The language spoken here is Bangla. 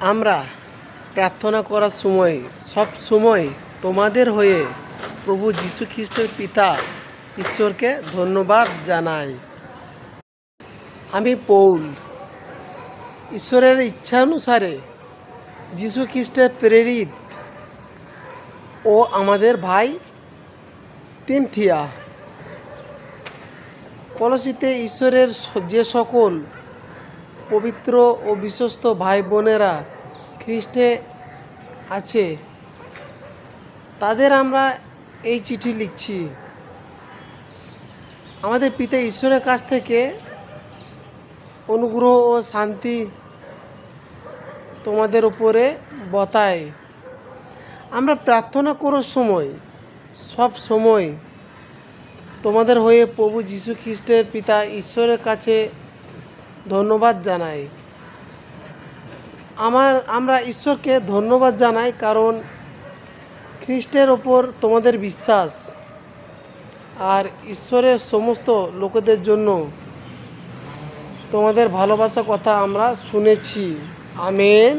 আমরা প্রার্থনা করার সময়, সব সময় তোমাদের হয়ে প্রভু যীশু খ্রিস্টের পিতা ঈশ্বরকে ধন্যবাদ জানাই। আমি পৌল। ঈশ্বরের ইচ্ছানুসারে যীশু খ্রিস্টের প্রেরিত ও আমাদের ভাই তিমথিয়া। কলসিতে ঈশ্বরের যে সকল পবিত্র ও বিশ্বস্ত ভাই বোনেরা খ্রিস্টে আছে, তাদের আমরা এই চিঠি লিখছি। আমাদের পিতা ঈশ্বরের কাছ থেকে অনুগ্রহ ও শান্তি তোমাদের উপরে বতায়। আমরা প্রার্থনা করার সময়, সব সময় তোমাদের হয়ে প্রভু যীশু খ্রিস্টের পিতা ঈশ্বরের কাছে ধন্যবাদ জানাই। আমার, আমরা ঈশ্বরকে ধন্যবাদ জানাই কারণ খ্রিস্টের ওপর তোমাদের বিশ্বাস আর ঈশ্বরের সমস্ত লোকেদের জন্য তোমাদের ভালোবাসা কথা আমরা শুনেছি। আমেন।